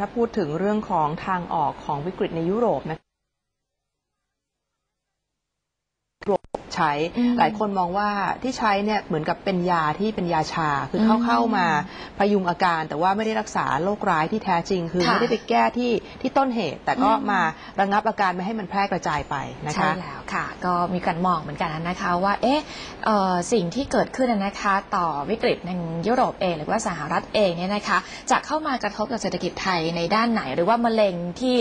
ถ้าพูดถึงเรื่องของทางออกของวิกฤตในยุโรป ใช้อืมหลายคนมองว่าที่ใช้เนี่ยเหมือนกับเป็นยาที่เป็นยาชา คือเข้าอืมเข้ามาพยุงอาการ แต่ว่าไม่ได้รักษาโรคร้ายที่แท้จริง คือค่ะไม่ได้ไปแก้ที่ที่ต้นเหตุ แต่ก็อืมมาระงับอาการไม่ให้มันแพร่กระจายไปนะใช่คะแล้วค่ะ ก็มีการมองเหมือนกันนะคะว่าเอ๊ะเอ่อสิ่งที่เกิดขึ้นนะคะต่อวิกฤตในยุโรปเอง หรือว่าสหรัฐเองเนี่ยนะคะจะเข้ามากระทบกับเศรษฐกิจไทยในด้านไหน หรือว่ามะเร็งที่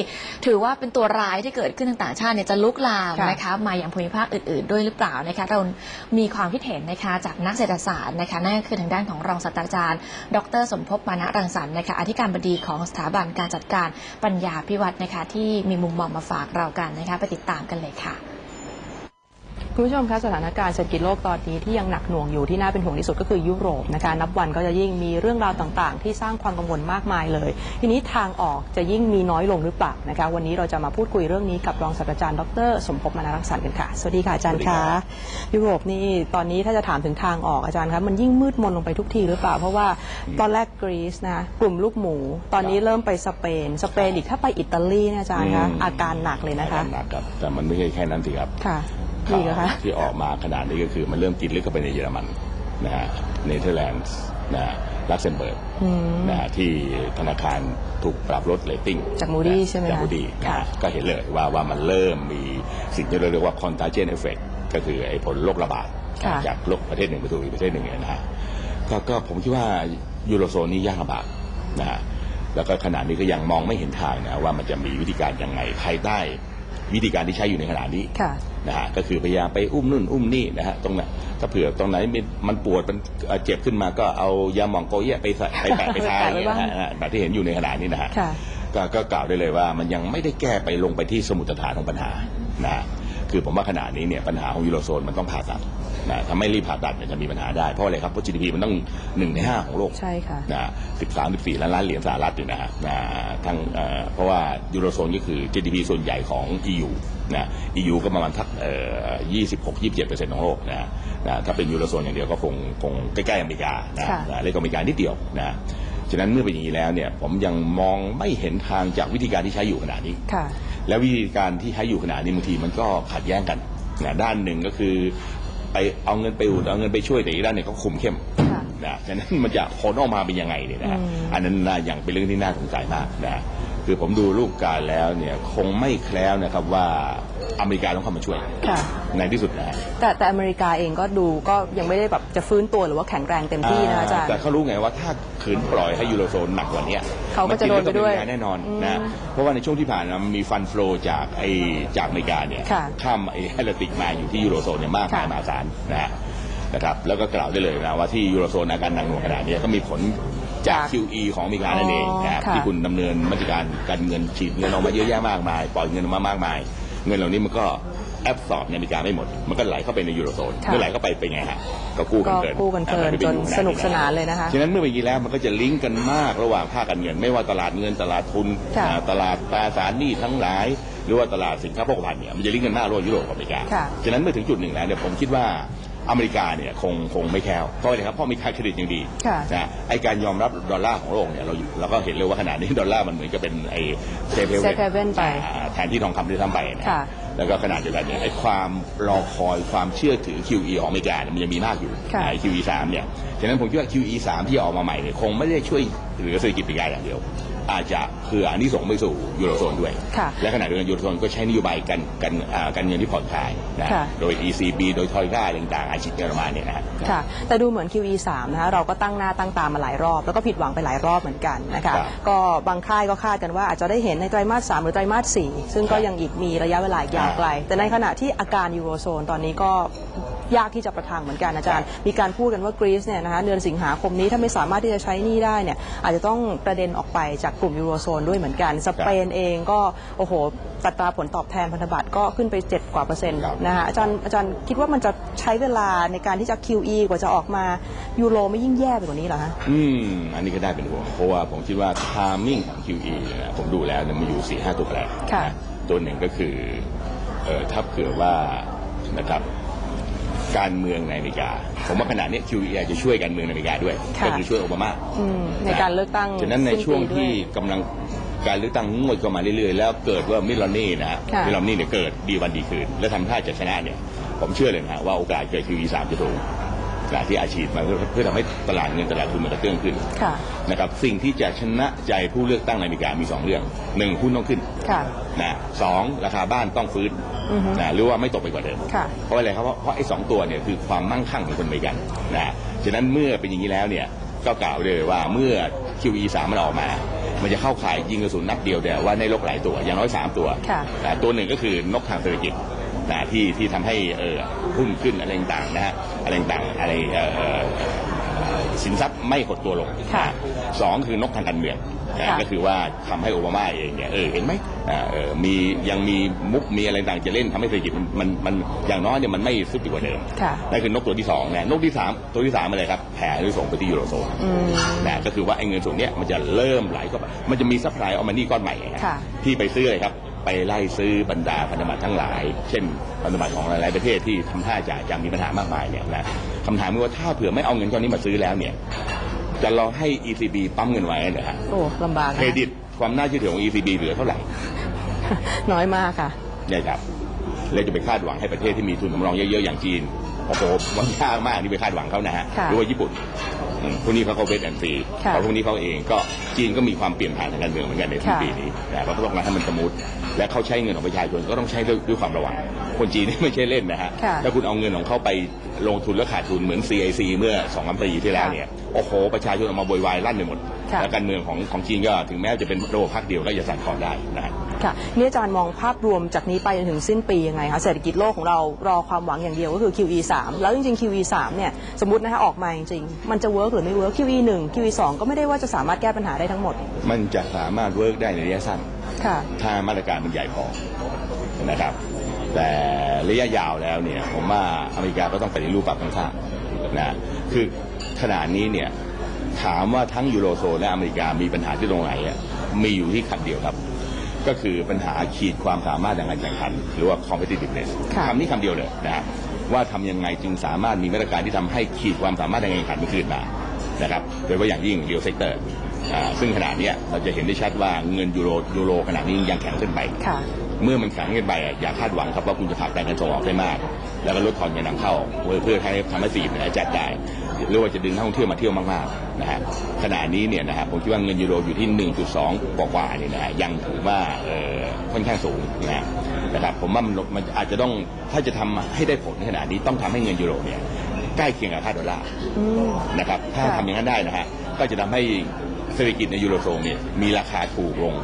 ถือว่าเป็นตัวร้ายที่เกิดขึ้นทางต่างชาติเนี่ยจะลุกลามค่ะนะคะมาอย่างภูมิภาคอื่นๆด้วยหรือเปล่านะคะเรามีความคิดเห็นนะคะจากนักเศรษฐศาสตร์นะคะนั่นก็คือทางด้านของรองศาสตราจารย์ ดร สมภพมานะรังสรรค์นะคะอธิการบดีของสถาบันการจัดการปัญญาพิวัตรนะคะที่มีมุมมองมาฝากเรากันนะคะไปติดตามกันเลยค่ะ คุณผู้ชมคะสถานการณ์เศรษฐกิจโลกตอนนี้ที่ยังหนักหน่วงอยู่ที่น่าเป็นห่วงที่สุดก็คือยุโรปนะคะนับวันก็จะยิ่งมีเรื่องราวต่างๆ ที่สร้างความกังวลมากมายเลย ทีนี้ทางออกจะยิ่งมีน้อยลงหรือเปล่านะคะวันนี้เราจะมาพูดคุยเรื่องนี้กับรองศาสตราจารย์ดร สมภพมานารักษากันค่ะ สวัสดีค่ะอาจารย์สวัสดีคะครับยุโรปนี่ตอนนี้ถ้าจะถามถึงทางออกอาจารย์คะมันยิ่งมืดมนลงไปทุกทีหรือเปล่า เพราะว่าตอนแรกกรีซนะกลุ่มลูกหมู ตอนนี้เริ่มไปสเปน สเปนอีกถ้าไปอิตาลีเนี่ยอาจารย์คะอืมอาการหนักเลยนะคะหนักครับแต่มันไม่ใช่แค่นั้นสิครับค่ะ ข่านี่วเหรอคะที่ออกมาขนาดนี้ก็คือมันเริ่มกินลึกเข้าไปในเยอรมันนะฮะเนเธอร์แลนด์นะฮะลักเซมเบิร์กอืมนะฮะที่ธนาคารถูกปรับลดเรตติ้งจาก Moody's นะใช่ไหมคะจากมูดีค่ะก็เห็นเลยว่าว่ามันเริ่มมีสิ่งที่เราเรียกว่า contagion effect ก็คือไอ้ผลโรคระบาดค่ะจากโรคประเทศหนึ่งไปสู่อีกประเทศหนึ่งเนี่ยนะฮะก็ก็ผมคิดว่ายูโรโซนนี้ยากลำบากนะฮะแล้วก็ขณะนี้ก็ยังมองไม่เห็นทางนะว่ามันจะมีวิธีการยังไงภายใต้ วิธีการที่ใช้อยู่ในขณะนี้ค่ะ นะฮะก็คือพยายามไปอุ้มนู่นอุ้มนี่นะฮะตรงนั้นถ้าเผื่อตรงไหนมันมันปวดมันเอ่อเจ็บขึ้นมาก็เอายาหมองโกเอี้ยไปใส่ไปแปะไปทาแปะอย่างไว้เงี้ยบ้างนะฮะแบบที่เห็นอยู่ในขณะนี้นะฮะ ค่ะ ก็ก็กล่าวได้เลยว่ามันยังไม่ได้แก้ไปลงไปที่สมุทรฐานของปัญหานะฮะ คือผมว่าขณะนี้เนี่ยปัญหาของยูโรโซนมันต้องผ่าตัดนะถ้าไม่รีบผ่าตัดเนี่ยจะมีปัญหาได้ เพราะอะไรครับ เพราะ GDP มันต้องหนึ่งในห้าของโลกใช่ค่ะนะ13 14ล้านล้านเหรียญสหรัฐอยู่นะฮะนะทั้งเอ่อเพราะว่ายูโรโซนก็คือ GDP ส่วนใหญ่ของ EU นะ EU ก็ประมาณทักเอ่อ26 27เปอร์เซ็นต์ของโลกนะนะถ้าเป็นยูโรโซนอย่างเดียวก็คงคงใกล้ๆอเมริกานะค่ะนะเล็กกว่าอเมริกานิดเดียวนะฉะนั้นเมื่อเป็นอย่างนี้แล้วเนี่ยผมยังมองไม่เห็นทางจากวิธีการที่ใช้อยู่ขณะนี้ค่ะ แล้ววิธีการที่ใช้อยู่ขณะนี้บางทีมันก็ขัดแย้งกันนะด้านหนึ่งก็คือไปเอาเงินไปอุดเอาเงินไปช่วยแต่อีกด้านหนึ่งก็คุมเข้มค่ะนะฉะนั้นมันจะผลออกมาเป็นยังไงเนี่ยนะฮะอืมอันนั้นน่ายังเป็นเรื่องที่น่าสงสัยมากนะ คือผมดูรูปการแล้วเนี่ยคงไม่แคล้วนะครับว่าอเมริกาต้องเข้ามาช่วยค่ะในที่สุดนะฮะแต่แต่อเมริกาเองก็ดูก็ยังไม่ได้แบบจะฟื้นตัวหรือว่าแข็งแรงเต็มที่นะอาจารย์แต่เขารู้ไงว่าถ้าขืนปล่อยให้ยูโรโซนหนักกว่านี้เขาก็จะโดนไปด้วยมักินแล้ก็มีแน่นอนอืมนะเพราะว่าในช่วงที่ผ่านมามันมีฟันฟลอจากไอ้จากอเมริกาเนี่ยค่ะข้ามไอ้แอตแลนติกมาอยู่ที่ยูโรโซนเนี่ยมากมายค่ะมหาศาลนะฮะนะครับแล้วก็กล่าวได้เลยนะว่าที่ยูโรโซนอาการหนักหน่วงขนาดนี้ก็มีผล จาก QE ของอเมริกานั่นเองอ๋อนะครับค่ะ ที่คุณดำเนินมาตรการการเงินฉีดเงินออกมาเยอะแยะมากมาย ปล่อยเงินออกมามากมาย เงินเหล่านี้มันก็แอบสอบในอเมริกาไม่หมด มันก็ไหลเข้าไปในยูโรโซนค่ะ เมื่อไหลเข้าไปเป็นไงฮะก็กู้กันก็เกินกู้กันเกินอะมัไปจนอยู่สนุกสนานเลยนะคะ ฉะนั้นเมื่อเป็นอย่างนี้แล้วมันก็จะลิงก์กันมากระหว่างภาคการเงิน ไม่ว่าตลาดเงินตลาดทุนค่ะอ่าตลาดตราสารหนี้ทั้งหลาย หรือว่าตลาดสินค้าโภคภัณฑ์เนี่ยมันจะลิงก์กันมากระหว่างยุโรปกับอเมริกา ค่ะ ฉะนั้นเมื่อถึงจุดหนึ่งแล้วเนี่ยผมคิดว่า อเมริกาเนี่ยคงคงไม่แคล้วเพราะอะไรครับเพราะมีค่าเครดิตอย่างดีค่ะนะไอการยอมรับดอลลาร์ของโลกเนี่ยเราเราก็เห็นเลยว่าขณะนี้ดอลลาร์มันเหมือนกับเป็นไอเซฟเ safe haven ไปแทนที่ทองคำที่ทำไปนะค่ะแล้วก็ขนาดเดียวกันเนี่ยไอ้ความรอคอยความเชื่อถือ QE ของอเมริกาเนี่ยมันยังมีมากอยู่ค่ะไอ้ QE 3เนี่ยฉะนั้นผมคิดว่า QE 3ที่ออกมาใหม่เนี่ยคงไม่ได้ช่วยเหลือเศรษฐกิจอเมริกาอย่างเดียว อาจจะคืออันนี้ส่งส์ไปสู่ยูโรโซนด้วยค่ะและขณะเดียวกันยูโรโซนก็ใช้นโยบายการการอ่าการเงินที่ผ่อนคลายนะค่ะโดย ECB โดยทอยก้าต่างๆอาชิตเยอรมันเนี่ยนะฮะค่ะแต่ดูเหมือน QE 3นะคะเราก็ตั้งหน้าตั้งตามาหลายรอบ แล้วก็ผิดหวังไปหลายรอบเหมือนกันนะคะครับก็บางค่ายก็คาดกันว่าอาจจะได้เห็นในไตรมาส3หรือไตรมาส4ซึ่งก็ครับยังอีกมีระยะเวลาอีกยาวไกล แต่ในขณะที่อาการยูโรโซนตอนนี้ก็ ยากที่จะประทังเหมือนกันอาจารย์ มีการพูดกันว่ากรีซเนี่ยนะคะเดือนสิงหาคมนี้ถ้าไม่สามารถที่จะใช้หนี้ได้เนี่ยอาจจะต้องกระเด็นออกไปจากกลุ่มยูโรโซนด้วยเหมือนกัน สเปนเองก็โอ้โหตัตราผลตอบแทนพันธบัตรก็ขึ้นไป 7 กว่าเปอร์เซ็นต์ครับนะคะอาจารย์อาจารย์คิดว่ามันจะใช้เวลาในการที่จะ QE กว่าจะออกมายูโรไม่ยิ่งแย่ไปกว่านี้เหรอฮะอืมอันนี้ก็ได้เป็นห่วงเพราะว่าผมคิดว่า timing ของ QE เนี่ยนะผมดูแล้วเนี่ยมันอยู่4ี่ห้าตัวแปรค่ะนะตัวหนึ่งก็คือเออถ้าเผื่อว่านะครับ การเมืองในอเมริกา ผมว่าขณะนี้ QE อาจจะช่วยการเมืองในอเมริกาด้วยค่ะ ก็คือช่วยโอบามาอืมในการเลือกตั้งฉะนั้นในสิ้นปีช่วงด้วยที่กำลังการเลือกตั้งงวดเข้ามาเรื่อยๆ แล้วเกิดว่ามิลลอนนี่นะฮะค่ะ มิลลอนนี่เนี่ยเกิดดีวันดีคืน และทำท่าจะชนะเนี่ย ผมเชื่อเลยนะฮะว่าโอกาสเกิด QE 3จะถู กการที่อาชีพมาเพื่อเพื่อทำให้ตลาดเงินตลาดทุนมันกระเตื้องขึ้นค่ะ นะครับสิ่งที่จะชนะใจผู้เลือกตั้งในอเมริกามีสองเรื่องหนึ่งหุ้นต้องขึ้นค่ะ นะสองราคาบ้านต้องฟื้นอือฮึนะหรือว่าไม่ตกไปกว่าเดิม ค่ะ เพราะอะไรครับเพราะเพราะไอ้สองตัวเนี่ยคือความมั่งคั่งของคนอเมริกันนะฉะนั้นเมื่อเป็นอย่างนี้แล้วเนี่ยก็กล่าวเลยว่าเมื่อ QE 3มันออกมา มันจะเข้าข่ายยิงกระสุนนัดเดียวแต่ว่าในโลกหลายตัวอย่างน้อยสามตัวค่ะ นะตัวหนึ่งก็คือนกทางเศรษฐกิจ นะที่ที่ทำให้เออหุ้นขึ้นอะไรต่างๆนะฮะอะไรต่างๆอะไรเอ่อเอ่อเอ่อสินทรัพย์ไม่หดตัวลงค่ะนะสองคือนกทางการเมืองนะค่ะ ก็คือว่าทำให้โอบามาเองเนี่ยเออเห็นไหมอ่าเออมียังมีมุกมีอะไรต่างจะเล่นทำให้เศรษฐกิจมันมันมันอย่างน้อยเนี่ยมันไม่ซุดดีกว่าเดิมค่ะ นั่นคือนกตัวที่สองนะนกที่สามตัวที่สามอะไรครับแผ่หรือส่งไปที่ยูโรโซน อืม นะก็คือว่าไอ้เงินส่วนเนี้ยมันจะเริ่มไหลเข้าไปมันจะมีซัพพลายเอามันนี่ก้อนใหม่ไงฮะค่ะที่ไปซื้อเลยครับ ไปไล่ซื้อบรรดาพันธบัตรทั้งหลาย เช่นพันธบัตรของหลายๆประเทศที่ทำท่าจะจะมีปัญหามากมายเนี่ยนะคำถามคือว่าถ้าเผื่อไม่เอาเงินก้อนนี้มาซื้อแล้วเนี่ยจะรอให้ ECB ปั๊มเงินไว้เหรอฮะโอ้ลำบากนะเครดิตความน่าเชื่อถือของ ECB เหลือเท่าไหร่ น้อยมากค่ะเนี่ยครับเลยจะไปคาดหวังให้ประเทศที่มีทุนสำรองเยอะๆอย่างจีนโอ้โหมันยากมากที่ไปคาดหวังเขานะฮะค่ะหรือว่าญี่ปุ่น อืมพวกนี้เขาก็เวทแอนซีค่ะเพราะพวกนี้เขาเองก็จีนก็มีความเปลี่ยนผ่านทางการเมืองเหมือนกันในสิ้นค่ะ ปีนี้แต่เราก็ต้องการให้มันสมูทและเขาใช้เงินของประชาชนก็ต้องใช้ด้วยด้วยความระวัง คนจีนนี่ไม่ใช่เล่นนะฮะค่ะถ้าคุณเอาเงินของเขาไปลงทุนแล้วขาดทุนเหมือน CIC เมื่อสองสามปีที่แล้วเนี่ยโอ้โหประชาชนออกมาโวยวายลั่นไปหมดค่ะ และการเมืองของของจีนก็ถึงแม้จะเป็นระบบพรรคเดียวก็จะสั่นคลอนได้นะฮะ ค่ะนี่อาจารย์มองภาพรวมจากนี้ไปจนถึงสิ้นปียังไงคะเศรษฐกิจโลกของเรารอความหวังอย่างเดียวก็คือ QE 3แล้วจริงๆ QE 3เนี่ยสมมตินะคะออกมาจริงๆมันจะเวิร์กหรือไม่เวิร์ก QE 1 QE 2ก็ไม่ได้ว่าจะสามารถแก้ปัญหาได้ทั้งหมด มันจะสามารถเวิร์กได้ในระยะสั้นค่ะถ้ามาตรการมันใหญ่พอนะครับ แต่ระยะยาวแล้วเนี่ยผมว่าอเมริกาก็ต้องปฏิรูปปรับโครงสร้างนะคือขณะนี้เนี่ยถามว่าทั้งยูโรโซนและอเมริกามีปัญหาที่ตรงไหนอะมีอยู่ที่คำเดียวครับ ก็คือปัญหาขีดความสามารถในการแข่งขัน หรือว่า competitiveness ค่ะคำนี้คำเดียวเลยนะฮะว่าทำยังไงจึงสามารถมีมาตรการที่ทำให้ขีดความสามารถในการแข่งขันมันคืนมานะครับโดยเฉพาะอย่างยิ่ง real sector อ่าซึ่งขณะเนี้ยเราจะเห็นได้ชัดว่าเงินยูโรยูโรขณะนี้ยังแข็งขึ้นไปค่ะเมื่อมันแข็งขึ้นไปอะอย่าคาดหวังครับว่าคุณจะผลักดันการส่งออกได้มาก แล้วก็ลดทอนเงินนำเข้าเพื่อเพื่อให้ทำให้เศรษฐกิจเนี่ยจัดได้ หรือว่าจะดึงนักท่องเที่ยวมาเที่ยวมากๆนะฮะขณะนี้เนี่ยนะฮะผมคิดว่าเงินยูโรอยู่ที่ 1.2 กว่าๆเนี่ยนะฮะยังถือว่าเอ่อค่อนข้างสูงนะฮะนะครับผมว่ามันมันอาจจะต้องถ้าจะทำให้ได้ผลขนาดนี้ต้องทำให้เงินยูโรเนี่ยใกล้เคียงกับค่าดอลลาร์อืมนะครับถ้าค่ะทำอย่างนั้นได้นะฮะก็จะทำให้เศรษฐกิจในยูโรโซนเนี่ยมีราคาถูกลง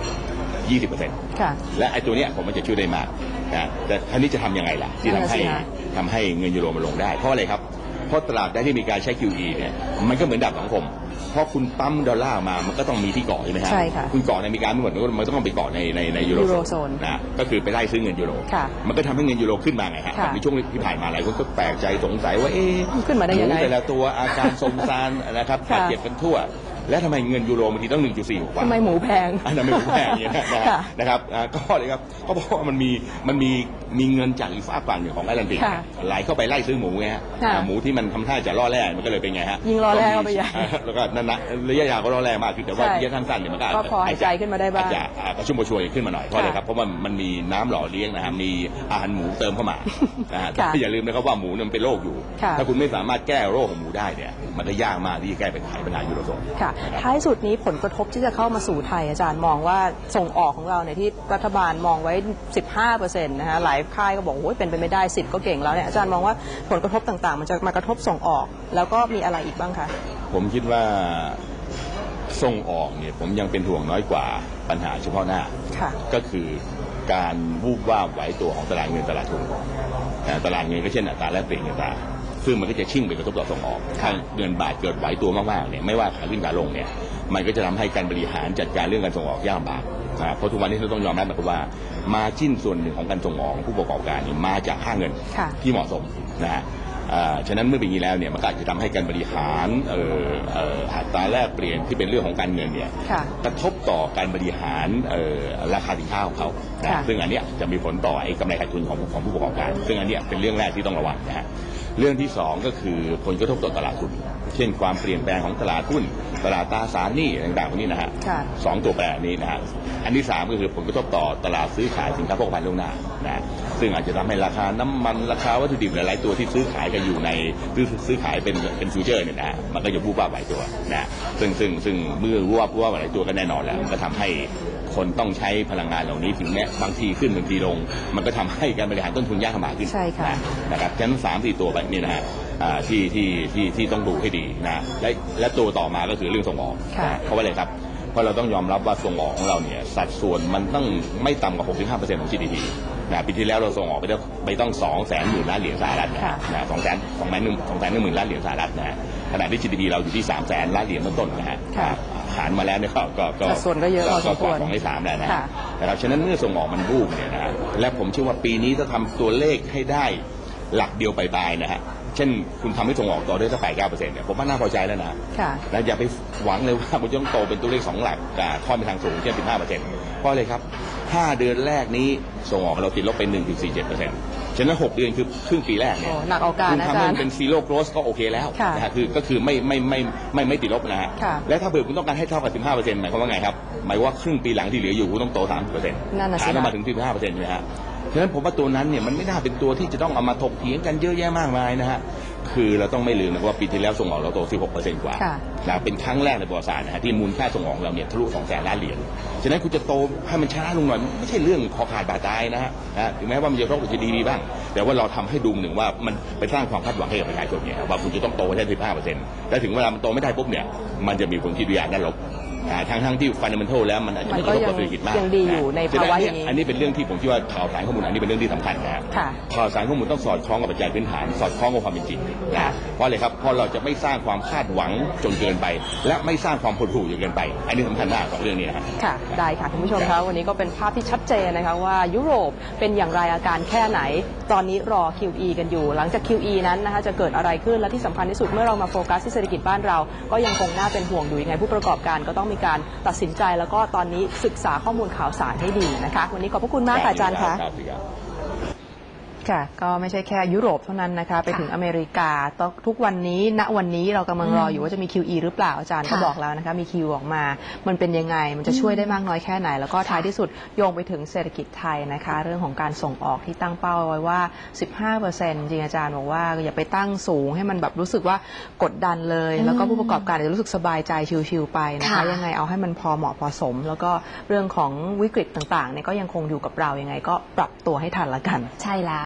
20%ค่ะและไอ้ตัวเนี้ยผมมันจะช่วยได้มากนะแต่ท่านี้จะทำยังไงล่ะ ที่ทำให้นั่นน่ะสิคะทำให้เงินยูโรมันลงได้ เพราะอะไรครับเพ ราะตลาดได้ที่มีการใช้ QE เนี่ยมันก็เหมือนดาบสังคม เพราะคุณปั๊มดอลลาร์มามันก็ต้องมีที่เกาะใช่ไหมฮะใช่ค่ะคุณเกาะในอเมริกาไม่หมดมันต้องไปเกาะในในในยูโรยูโรโซโซนนนะก็คือไปไล่ซื้อเงินยูโรค่ะมันก็ทำให้เงินยูโรขึ้นมาไงฮะค่ะในช่วงที่ผ่านมาหลายคนก็แปลกใจสงสัยว่าเอ๊ะขึ้นมาได้ยังไงหแต่ละตัวอาการทรงซานนะครับค่ะ บาดเจ็บกันทั่ว และทำไมเงินยูโรบางทีต้อง 1.4กว่า ทำไมหมูแพง อันนั้นไม่รู้แพงอย่างเงี้ยนะฮะค่ะนะครับอ่าก็เลยครับก็เพราะว่ามันมีมันมีมีเงินจากอีกฝากฝั่งหนึ่งของแอตแลนติกค่ะไหลเข้าไปไล่ซื้อหมูไงฮะค่ะอ่าหมูที่มันทำท่าจะล่อแร่มันก็เลยเป็นไงฮะยิงล่อแร่เข้าไปใหญ่อ่าแล้วก็นั่นนะระยะยาวก็ล่อแร่มากขึ้นแต่ว่าใช่ระยะสั้นๆเนี่ยมันก็อาจก็จะพอหายใจขึ้นมาได้บ้างอจจะอ่ากระชุ่มกระชวยขึ้นมาหน่อยเพราะอะไรค่ะครับเพราะมันมันมีน้ำหล่อเลี้ยงนะฮะมีอาหารหมูเติมเข้ามานะฮะค่ะแต่อย่าลืมนะครับว่าหมูเนี่ยมันเป็นโรคอยู่ ค่ะ ถ้าคุณไม่สามารถแก้โรคของหมูได้เนี่ยมันก็ยากมากที่จะแก้ปัญหาปัญหายูโรโซน ค่ะนะครับท้ายสุดนี้ผลกระทบที่จะเข้ามาสู่ไทยอาจารย์มองว่าส่งออกของเราเนี่ยที่รัฐบาลมองไว้ 15%นะคะหลายค่ายก็บอกโอ้ยเป็นไปไม่ได้ 10 ก็เก่งแล้วเนี่ยอาจารย์มองว่าผลกระทบต่างๆ มันจะมากระทบส่งออก แล้วก็มีอะไรอีกบ้างคะผมคิดว่าส่งออกเนี่ยผมยังเป็นห่วงน้อยกว่าปัญหาเฉพาะหน้าค่ะก็คือการวูบวาบไหวตัวของตลาดเงินตลาดทุนนะตลาดเงินก็เช่นอัตราแลกเปลี่ยนเงินตรา ซึ่งมันก็จะชิ่งไปกระทบต่อส่งออกถ้าเงินบาทเกิดไหวตัวมากๆเนี่ยไม่ว่าขาขึ้นขาลงเนี่ยมันก็จะทำให้การบริหารจัดการเรื่องการส่งออกยากลำบากนะเพราะทุกวันนี้เราต้องยอมรับนะครับว่า มาจิ้นส่วนหนึ่งของการส่งออกของผู้ประกอบการเนี่ยมาจากค่าเงินค่ะที่เหมาะสมนะฮะอ่าฉะนั้นเมื่อเป็นอย่างนี้แล้วเนี่ยมันก็อาจจะทำให้การบริหารเอ่อเอ่ออัตราแลกเปลี่ยนที่เป็นเรื่องของการเงินเนี่ยค่ะกระทบต่อการบริหารเอ่อราคาสินค้าของเขานะค่ะซึ่งอันเนี้ยจะมีผลต่อไอ้กำไรขาดทุนของของผู้ประกอบการ ซึ่งอันเนี้ยเป็นเรื่องแรกที่ต้องระวังนะฮะ เรื่องที่สองก็คือผลกระทบต่อตลาดทุนเช่นความเปลี่ยนแปลงของตลาดหุ้น ตลาดตราสารหนี้ต่างๆพวกนี้นะฮะค่ะสองตัวแปรนี้นะฮะอันที่สามก็คือผลกระทบต่อตลาดซื้อขายสินค้าโภคภัณฑ์ล่วงหน้านะซึ่งอาจจะทำให้ราคาน้ำมันราคาวัตถุดิบหลายๆตัวที่ซื้อขายกันอยู่ในซื้อซื้อขายเป็นเป็นฟิวเจอร์เนี่ยนะฮะมันก็จะวูบวาบหลายตัวนะซึ่งซึ่งซึ่งเมื่อวูบวาบวูบวาบหลายตัวก็แน่นอนแล้วมันก็ทำให้ คนต้องใช้พลังงานเหล่านี้ถึงแม้บางทีขึ้นบางทีลง มันก็ทำให้การบริหารต้นทุนยากลำบากขึ้นใช่ค่ะนนะครับฉะนั้นสามสี่ตัวแบบนี้นะฮะอ่าที่ที่ที่ที่ต้องดูให้ดีนะและและตัวต่อมาก็คือเรื่องส่งออกค่ะนะเพราะว่าอะไรครับเพราะเราต้องยอมรับว่าส่งออกของเราเนี่ยสัดส่วนมันต้องไม่ต่ำกว่า 65%ของ GDP นะปีที่แล้วเราส่งออกไปได้ไปต้อง2แสนหมื่นล้านเหรียญสหรัฐนะค่ะนะสองแสนสองแสนหนึ่งสองแสนหนึ่งหมื่นล้านเหรียญสหรัฐนะฮะขณะที่ GDP เราอยู่ที่3แสนล้านเหรียญต้นๆนะฮะ ค่ะหารมาแล้วเนี่ยก็ก็ก็สัดส่วนก็เยอะพอสมควรก็กว่าสองในสามแล้วนะค่ะ นะครับฉะนั้นเมื่อส่งออกมันบูมเนี่ยนะฮะและผมเชื่อว่าปีนี้ถ้าทำตัวเลขให้ได้หลักเดียวไปลายๆนะฮะเช่นคุณทำให้ส่งออกต่อได้สักแปดเก้าเปอร์เซ็นต์เนี่ยผมว่าน่าพอใจแล้วนะ ค่ะ นะอย่าไปหวังเลยว่ามันจะต้องโตเป็นตัวเลขสองหลักอ่าค่อนไปทางสูงเช่น15เปอร์เซ็นต์เพราะอะไรครับ 5 เดือนแรกนี้ส่งออกเราติดลบเป็น1.47เปอร์เซ็นต์ ฉะนั้น 6 เดือนคือครึ่งปีแรกเนี่ยโอ้หนักเอาการคุณนะทำอาให้จารมัย์นเป็นซีโร่โกรสก็โอเคแล้วค่ะนะฮะคือก็คือไม่ไม่ไม่ไม่ไม่ติดลบนะฮะค่ะ และถ้าเผื่อคุณต้องการให้เท่ากับ 15เปอร์เซ็นต์หมายความว่าไงครับ หมายว่าครึ่งปีหลังที่เหลืออยู่คุณต้องโต 30เปอร์เซ็นต์นั่นน่ะสิหารออกมาคะถึง 15เปอร์เซ็นต์ใช่ไหมฮะฉะนั้นผมว่าตัวนั้นเนี่ยมันไม่น่าเป็นตัวที่จะต้องเอามาถกเถียงกันเยอะแยะมากมายนะฮะ คือเราต้องไม่ลืมนะว่าปีที่แล้วส่งออกเราโต 16เปอร์เซ็นต์กว่าค่ะนะเป็นครั้งแรกในประวัติศาสตร์นะฮะที่มูลค่าส่งออกเราเนี่ยทะลุ2แสนล้านเหรียญ ฉะนั้นคุณจะโตให้มันช้าลงหน่อยไม่ใช่เรื่องคอขาดบาดตายนะฮะนะถึงแม้ว่ามันจะรบกับ GDP บ้าง แต่ว่าเราทำให้ดูหนึ่งว่ามันไปสร้างความคาดหวังให้กับประชาชนเนี่ยว่าคุณจะต้องโตให้ได้ 15เปอร์เซ็นต์แต่ถึงเวลามันโตไม่ได้ปุ๊บเนี่ยมันจะมีผลคิดวิทยาด้านลบ อ่าทั้งทั้งๆที่ฟันเดเมนทัลแล้วมันอาจจะไม่กระทบกับเศรษฐกิจมากยังดีอยู่ในฉะภาวะเอย่างนี้อันนี้เป็นเรื่องที่ผมคิดว่าข่าวสารข้อมูลอันนี้เป็นเรื่องที่สำคัญนะฮะค่ะข่าวสารข้อมูลต้องสอดคล้องกับปัจจัยพื้นฐาน สอดคล้องกับความเป็นจริงค่ะนะเพราะอะไรครับเพราะเราจะไม่สร้างความคาดหวังจนเกินไป และไม่สร้างความหดหู่จนเกินไป อันนี้สำคัญมากกับเรื่องนี้นะฮะค่ะได้ค่ะคุณผู้ชมครัคะบวันนี้ก็เป็นภาพที่ชัดเจนนะคะว่ายุโรปเป็นอย่างไรอาการแค่ไหน ตอนนี้รอ QE กันอยู่ หลังจาก QE นั้นนะคะจะเกิดอะไรขึ้นและที่สำคัญที่สุดเมื่อเรามาโฟกัสที่เศรษฐกิจบ้านเราก็ยังคงน่าเป็นห่วงอยู่ยังไงผู้ประกอบการก็ต้องมีการตัดสินใจแล้วก็ตอนนี้ศึกษาข้อมูลข่าวสารให้ดีนะคะ วันนี้ขอบพระคุณมากค่ะอาจารย์คะ ครับ ครับค่ะ ก็ไม่ใช่แค่ยุโรปเท่านั้นนะคะไปค่ะถึงอเมริกาต้องทุกวันนี้ณวันนี้เรากำลังรออยู่ว่าจะมี QE หรือเปล่าอาจารย์ก็ค่ะบอกแล้วนะคะมี Q ออกมา มันเป็นยังไงมันจะช่วยได้มากน้อยแค่ไหน แล้วก็ท้ายที่สุดโยงไปถึงเศรษฐกิจไทยนะคะ เรื่องของการส่งออกที่ตั้งเป้าเอาไว้ว่า 15%จริงอาจารย์บอกว่าอย่าไปตั้งสูงให้มันแบบรู้สึกว่ากดดันเลย แล้วก็ผู้ประกอบการจะรู้สึกสบายใจชิวๆไปนะคะค่ะยังไงเอาให้มันพอเหมาะพอสม แล้วก็เรื่องของวิกฤตต่างๆเนี่ยก็ยังคงอยู่กับเรายังไงก็ปรับตัวให้ทันละกัน ใช่แล้ว